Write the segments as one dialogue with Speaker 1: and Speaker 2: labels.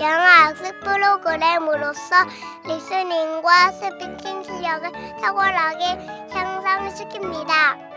Speaker 1: 영어 학습 프로그램으로서 리스닝과 스피킹 실력을 탁월하게 향상시킵니다.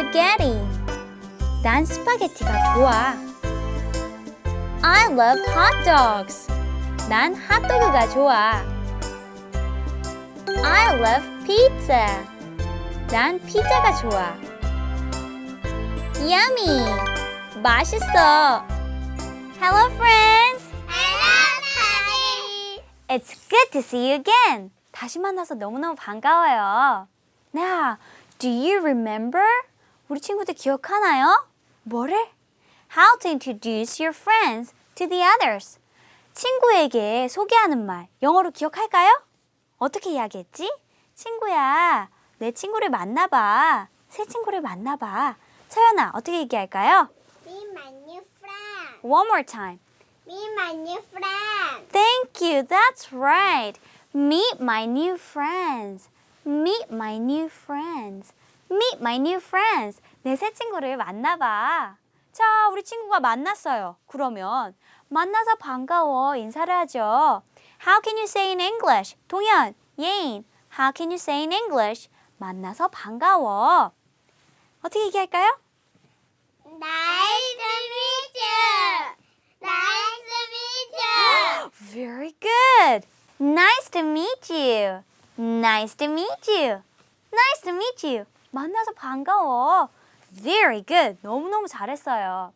Speaker 2: Spaghetti. 난 스파게티가 좋아. I love hot dogs. 난 핫도그가 좋아. I love pizza. 난 피자가 좋아. Yummy. 맛있어. Hello friends.
Speaker 1: Hello, Daddy.
Speaker 2: It's good to see you again. 다시 만나서 너무너무 반가워요. Now, do you remember? 우리 친구들 기억하나요? 뭐를? How to introduce your friends to the others. 친구에게 소개하는 말, 영어로 기억할까요? 어떻게 이야기했지? 친구야, 내 친구를 만나봐. 새 친구를 만나봐. 서연아, 어떻게 얘기할까요?
Speaker 1: Be my new friend.
Speaker 2: One more time.
Speaker 1: Be my new friend.
Speaker 2: Thank you. That's right. Meet my new friends. Meet my new friends. Meet my new friends. 내 새 친구를 만나봐. 자, 우리 친구가 만났어요. 그러면 만나서 반가워 인사를 하죠. How can you say in English? 동현, 예인. How can you say in English? 만나서 반가워. 어떻게 얘기할까요?
Speaker 1: Nice to meet you. Nice to meet you.
Speaker 2: Very good. Nice to meet you. Nice to meet you. Nice to meet you. 만나서 반가워. Very good. 너무너무 잘했어요.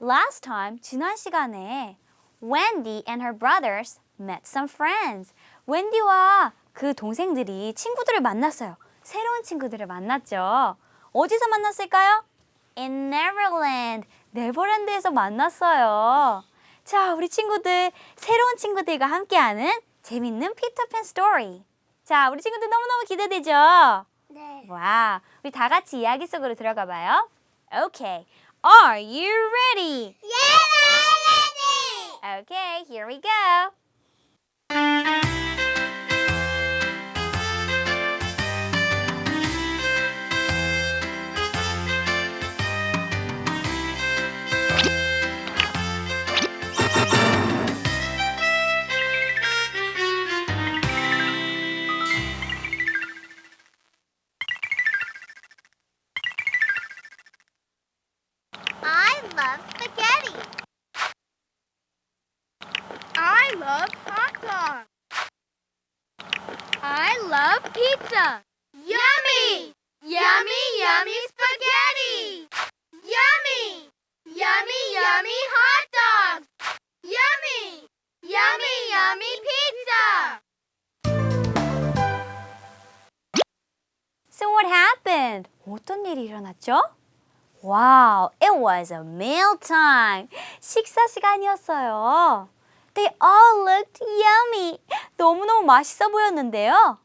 Speaker 2: Last time, 지난 시간에 Wendy and her brothers met some friends. 웬디와 그 동생들이 친구들을 만났어요. 새로운 친구들을 만났죠. 어디서 만났을까요? In Neverland. 네버랜드에서 만났어요. 자, 우리 친구들 새로운 친구들과 함께하는 재밌는 피터팬 스토리. 자, 우리 친구들 너무너무 기대되죠?
Speaker 1: 네.
Speaker 2: 와, 우리 다 같이 이야기 속으로 들어가 봐요. Okay. Are you ready?
Speaker 1: Yes, I'm ready.
Speaker 2: Okay, here we go.
Speaker 1: Love pizza. Yummy! Yummy, yummy spaghetti! Yummy! Yummy, yummy hot dogs! Yummy! Yummy, yummy pizza!
Speaker 2: So what happened? 어떤 일이 일어났죠? Wow, it was a meal time. 식사 시간이었어요. They all looked yummy. 너무너무 맛있어 보였는데요.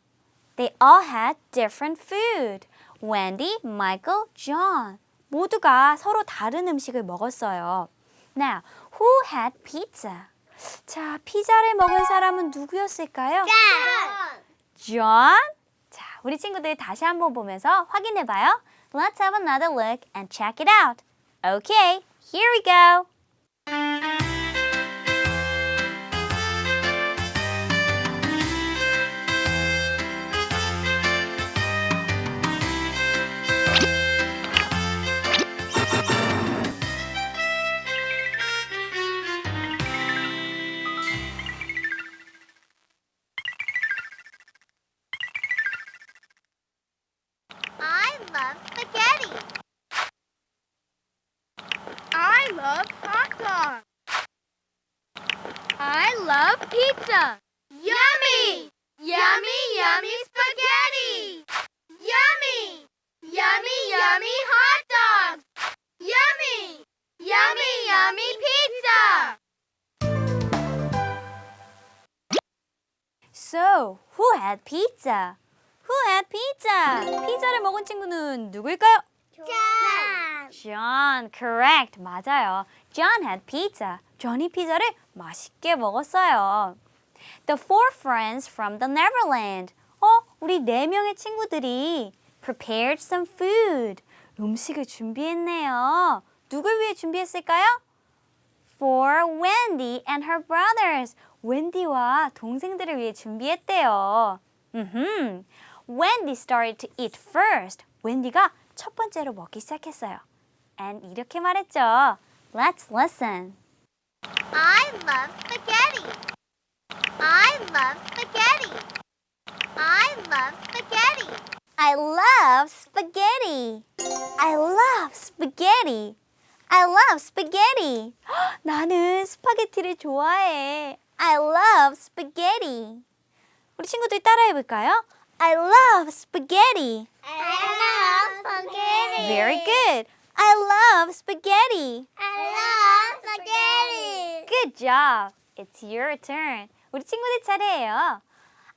Speaker 2: They all had different food. Wendy, Michael, John. 모두가 서로 다른 음식을 먹었어요. Now, who had pizza? 자, 피자를 먹은 사람은 누구였을까요? John? 자, 우리 친구들 다시 한번 보면서 확인해 봐요. Let's have another look and check it out. Okay, here we go.
Speaker 1: Pizza. Yummy! Yummy, yummy spaghetti! yummy, yummy hot dogs. Yummy, yummy, yummy pizza.
Speaker 2: So, who had pizza? Who had pizza? 피자를 먹은 친구는 누구일까요?
Speaker 1: John.
Speaker 2: John, correct. 맞아요. John had pizza. 존이 피자를 맛있게 먹었어요. The four friends from the Neverland. 어, 우리 네 명의 친구들이 prepared some food. 음식을 준비했네요. 누굴 위해 준비했을까요? For Wendy and her brothers. 웬디와 동생들을 위해 준비했대요. 음흠. Wendy started to eat first. 웬디가 첫 번째로 먹기 시작했어요. And 이렇게 말했죠. Let's listen.
Speaker 1: I love spaghetti. I love spaghetti. I love spaghetti.
Speaker 2: I love spaghetti. I love spaghetti. I love spaghetti. 헉, 나는 스파게티를 좋아해. I love spaghetti. 우리 친구들 따라해 볼까요? I love spaghetti.
Speaker 1: I love spaghetti.
Speaker 2: Very good. I love spaghetti.
Speaker 1: I love spaghetti.
Speaker 2: Good job. It's your turn. 우리 친구들 차례예요.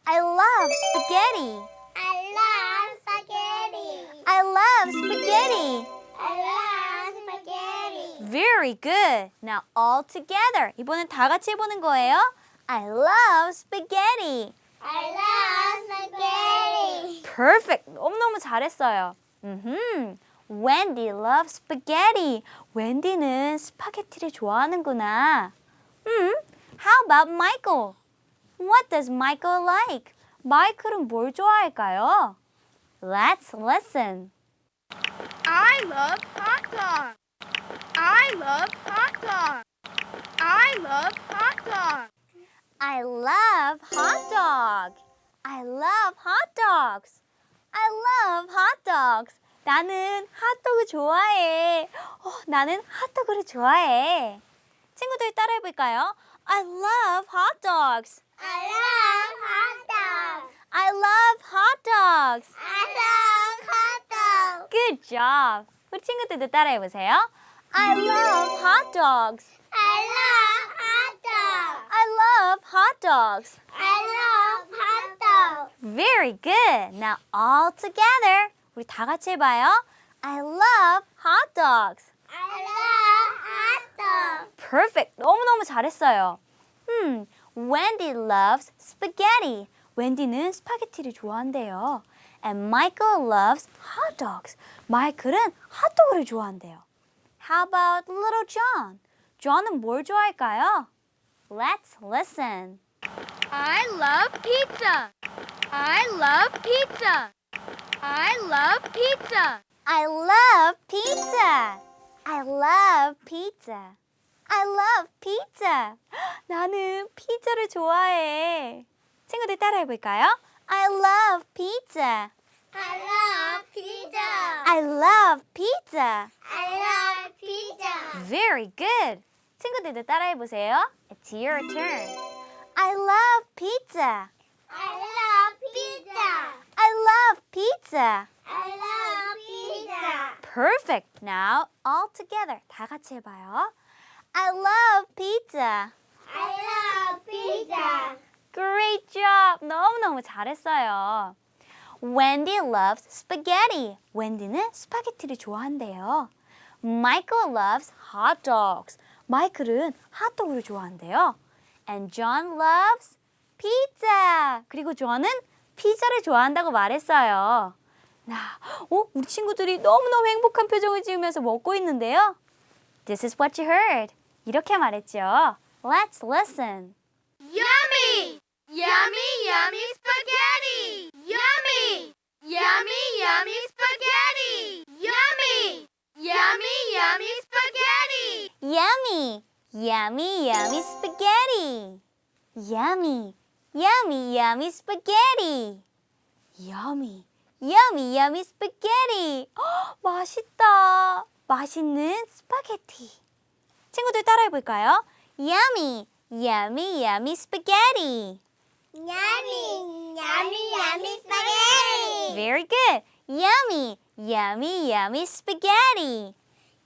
Speaker 2: I love spaghetti.
Speaker 1: I love spaghetti.
Speaker 2: I love spaghetti.
Speaker 1: I love spaghetti.
Speaker 2: Very good. Now all together. 이번엔 다 같이 해보는 거예요. I love spaghetti.
Speaker 1: I love spaghetti.
Speaker 2: Perfect. 너무너무 잘했어요. 음. Wendy loves spaghetti. 웬디는 스파게티를 좋아하는구나. 음. How about Michael? What does Michael like? 마이클은 뭘 좋아할까요? Let's listen.
Speaker 1: I love hot dogs. I love hot dogs. I love hot dogs.
Speaker 2: I love hot dog. I love hot dogs. I love hot dogs. 나는 핫도그 좋아해. 어, 나는 핫도그를 좋아해. 친구들 따라해 볼까요? I love hot dogs.
Speaker 1: I love hot dogs.
Speaker 2: I love hot dogs.
Speaker 1: I love hot dogs.
Speaker 2: Good job. 우리 친구들도 따라해 보세요. I love hot dogs.
Speaker 1: I love hot dogs.
Speaker 2: I love hot dogs.
Speaker 1: I love hot dogs.
Speaker 2: Very good. Now all together. 우리 다 같이 해봐요. I love hot dogs.
Speaker 1: I love hot dogs.
Speaker 2: Perfect. 너무너무 잘했어요. 음, Wendy loves spaghetti. 웬디는 스파게티를 좋아한대요. And Michael loves hot dogs. 마이클은 핫도그를 좋아한대요. How about little John? 존은 뭘 좋아할까요? Let's listen.
Speaker 1: I love pizza. I love pizza. I love pizza.
Speaker 2: I love pizza. I love pizza. I love pizza. 나는 피자를 좋아해. 친구들 따라해 볼까요? I love pizza.
Speaker 1: I love pizza.
Speaker 2: I love pizza.
Speaker 1: I love pizza.
Speaker 2: Very good. 친구들도 따라해 보세요. It's your turn. I love pizza.
Speaker 1: I love pizza.
Speaker 2: I love pizza. Perfect. Now all together. 다 같이 해봐요. I love pizza.
Speaker 1: I love pizza.
Speaker 2: Great job. 너무너무 잘했어요. Wendy loves spaghetti. 웬디는 스파게티를 좋아한대요. Michael loves hot dogs. 마이클은 핫도그를 좋아한대요. And John loves pizza. 그리고 존은 피자를 좋아한다고 말했어요. 나, 어, 우리 친구들이 너무너무 행복한 표정을 지으면서 먹고 있는데요. This is what you heard. 이렇게 말했죠. Let's listen.
Speaker 1: Yummy! Yummy, yummy spaghetti! Yummy! Yummy, yummy spaghetti! Yummy! Yummy, yummy spaghetti!
Speaker 2: Yummy, yummy, yummy spaghetti. Yummy, yummy, yummy spaghetti. Yummy, yummy, yummy spaghetti. 헉, 맛있다. 맛있는 스파게티. 친구들 따라해 볼까요? Yummy, yummy, yummy spaghetti.
Speaker 1: Yummy! Yummy, yummy spaghetti!
Speaker 2: Very good. Yummy, yummy, yummy spaghetti.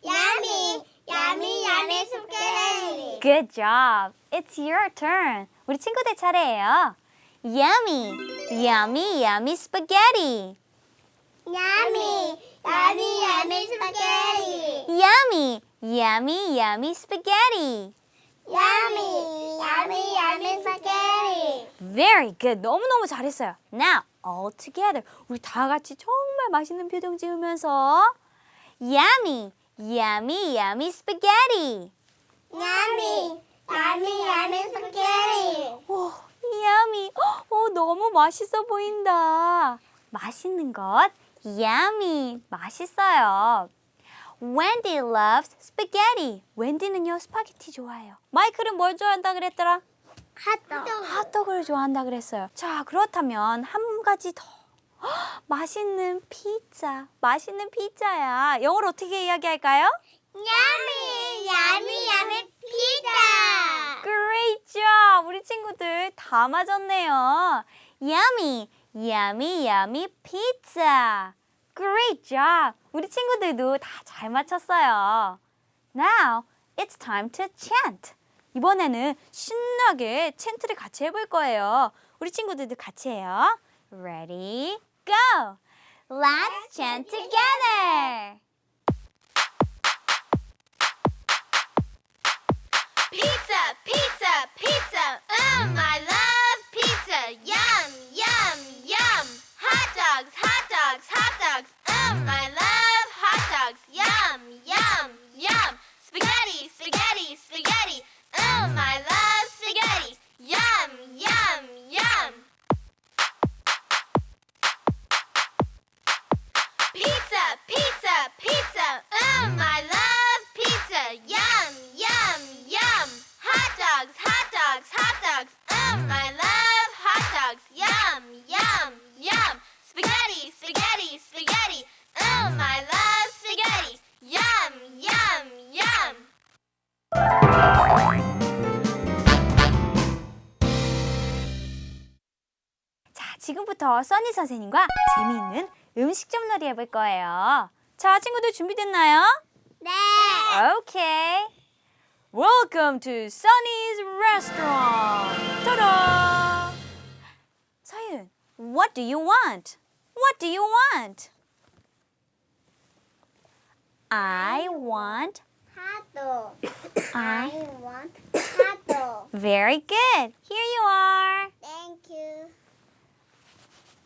Speaker 3: Yummy, yummy, yummy spaghetti.
Speaker 2: Good job. It's your turn. 우리 친구들 차례예요. Yummy, yummy, yummy spaghetti.
Speaker 3: Yummy, yummy, yummy spaghetti.
Speaker 2: Yummy, yummy, yummy spaghetti.
Speaker 3: Yummy, yummy, yummy spaghetti.
Speaker 2: Very good. 너무너무 잘했어요. Now, all together. 우리 다 같이 정말 맛있는 표정 지으면서 Yummy, yummy, yummy spaghetti.
Speaker 3: Yummy, yummy, yummy spaghetti.
Speaker 2: 오, yummy. 오, 너무 맛있어 보인다. 맛있는 것, yummy. 맛있어요. Wendy loves spaghetti. 웬디는요, 스파게티 좋아해요. 마이클은 뭘 좋아한다 그랬더라?
Speaker 3: 핫도그.
Speaker 2: 핫도그를 좋아한다 그랬어요. 자, 그렇다면 한 가지 더. 헉, 맛있는 피자. 맛있는 피자야. 영어로 어떻게 이야기할까요?
Speaker 3: Yummy, yummy, yummy pizza.
Speaker 2: Great job! 우리 친구들 다 맞았네요. Yummy, yummy, yummy pizza. Great job! 우리 친구들도 다 잘 맞췄어요. Now, it's time to chant. 이번에는 신나게 챈트를 같이 해볼 거예요. 우리 친구들도 같이 해요. Ready, go! Let's chant together!
Speaker 3: Um, I
Speaker 2: 써니 선생님과 재미있는 음식점 놀이 해볼 거예요. 자, 친구들 준비됐나요?
Speaker 3: 네.
Speaker 2: Okay. Welcome to Sunny's Restaurant. Ta-da! 서윤, what do you want? What do you want? I want.
Speaker 3: Hot dog.
Speaker 2: I.
Speaker 3: want dog.
Speaker 2: Very good. Here you are.
Speaker 3: Thank you.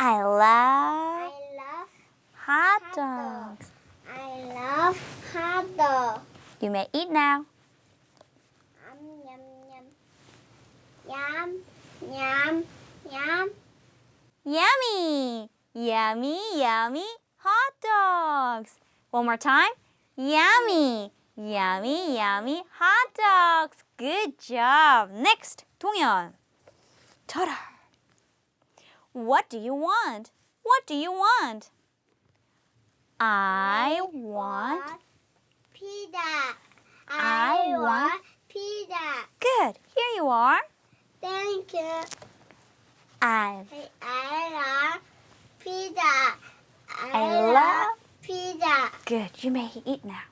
Speaker 2: I love
Speaker 3: love
Speaker 2: hot
Speaker 3: hot
Speaker 2: dogs.
Speaker 3: I love hot dogs.
Speaker 2: You may eat now.
Speaker 3: Um, yum, yum. Yum, yum, yum.
Speaker 2: Yummy, yummy, yummy hot dogs. One more time. Yummy, yummy, yummy hot dogs. Good job. Next, 동현. Ta-da. What do you want? What do you want? I want.
Speaker 3: pizza.
Speaker 2: I
Speaker 3: I
Speaker 2: want-
Speaker 3: pizza.
Speaker 2: Good. Here you are.
Speaker 3: Thank you.
Speaker 2: I.
Speaker 3: I, I love pizza. I,
Speaker 2: I love-
Speaker 3: pizza.
Speaker 2: Good. You may eat now.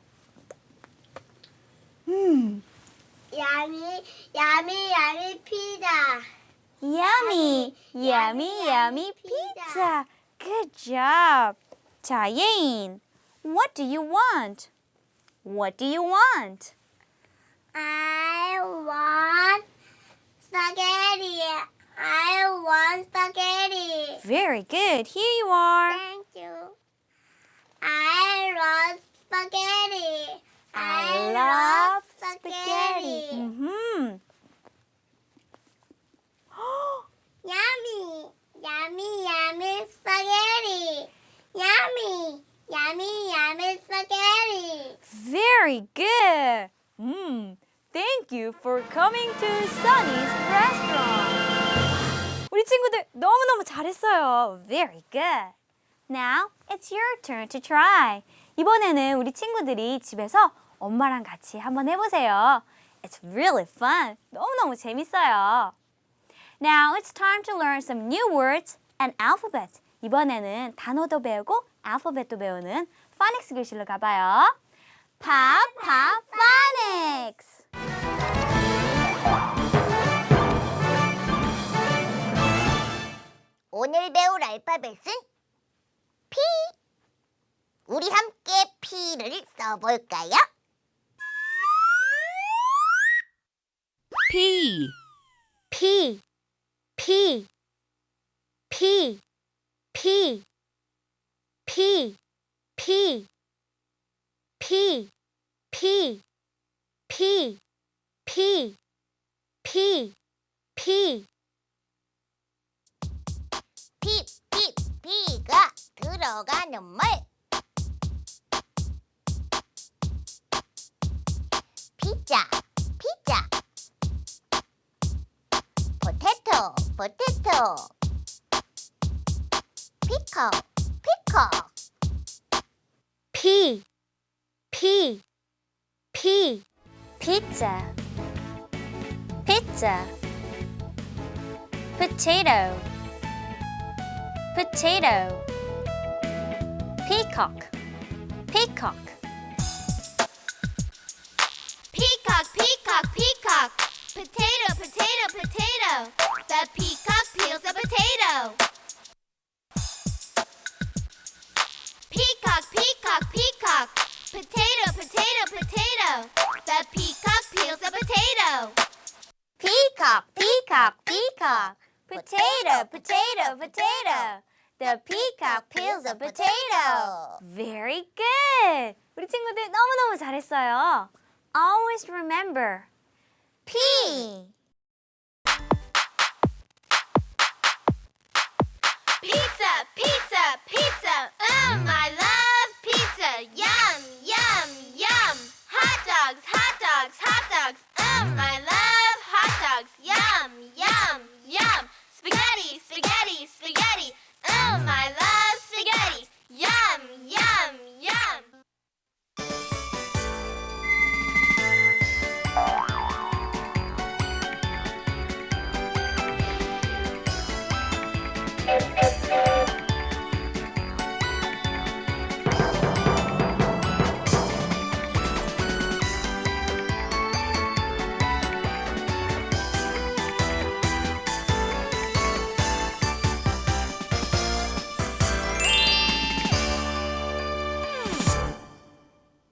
Speaker 2: Hmm.
Speaker 3: Yummy, yummy, yummy pizza.
Speaker 2: Yummy, yummy, yummy pizza. Good job. Tayin, what do you want? What do you want?
Speaker 3: I want spaghetti. I want spaghetti.
Speaker 2: Very good. Here you are.
Speaker 3: Thank you. I love spaghetti.
Speaker 2: I, I love spaghetti.
Speaker 3: spaghetti.
Speaker 2: Coming to Sunny's restaurant. 우리 친구들 너무너무 잘했어요. Very good. Now it's your turn to try. 이번에는 우리 친구들이 집에서 엄마랑 같이 한번 해보세요. It's really fun. 너무너무 재밌어요. Now it's time to learn some new words and alphabets. 이번에는 단어도 배우고 알파벳도 배우는 파닉스 교실로 가봐요. 파파 파닉스.
Speaker 4: 오늘 배울 알파벳은 P. 우리 함께 P를 써볼까요?
Speaker 5: P,
Speaker 4: P, P, P, P, P, P, P, P, P, P, P, P. 피, 피가 들어가는 말. 피자, 피자. 포테토, 포테토. 피커, 피커. 피, 피, 피.
Speaker 2: Pizza. Pizza. Potato. Potato. Peacock. Peacock.
Speaker 3: Peacock, peacock, peacock. Potato, potato, potato. The peacock peels a potato. Peacock, peacock, peacock. Potato, potato, potato. The peacock peels a potato.
Speaker 2: Peacock, peacock, peacock. Potato, potato, potato. The peacock peels a potato. Very good. 우리 친구들 너무너무 잘했어요. Always remember. P.
Speaker 3: Pizza, pizza, pizza. Mmm, I love pizza. Yum, yum, yum. Hot dogs, hot dogs, hot dogs. Mmm, I love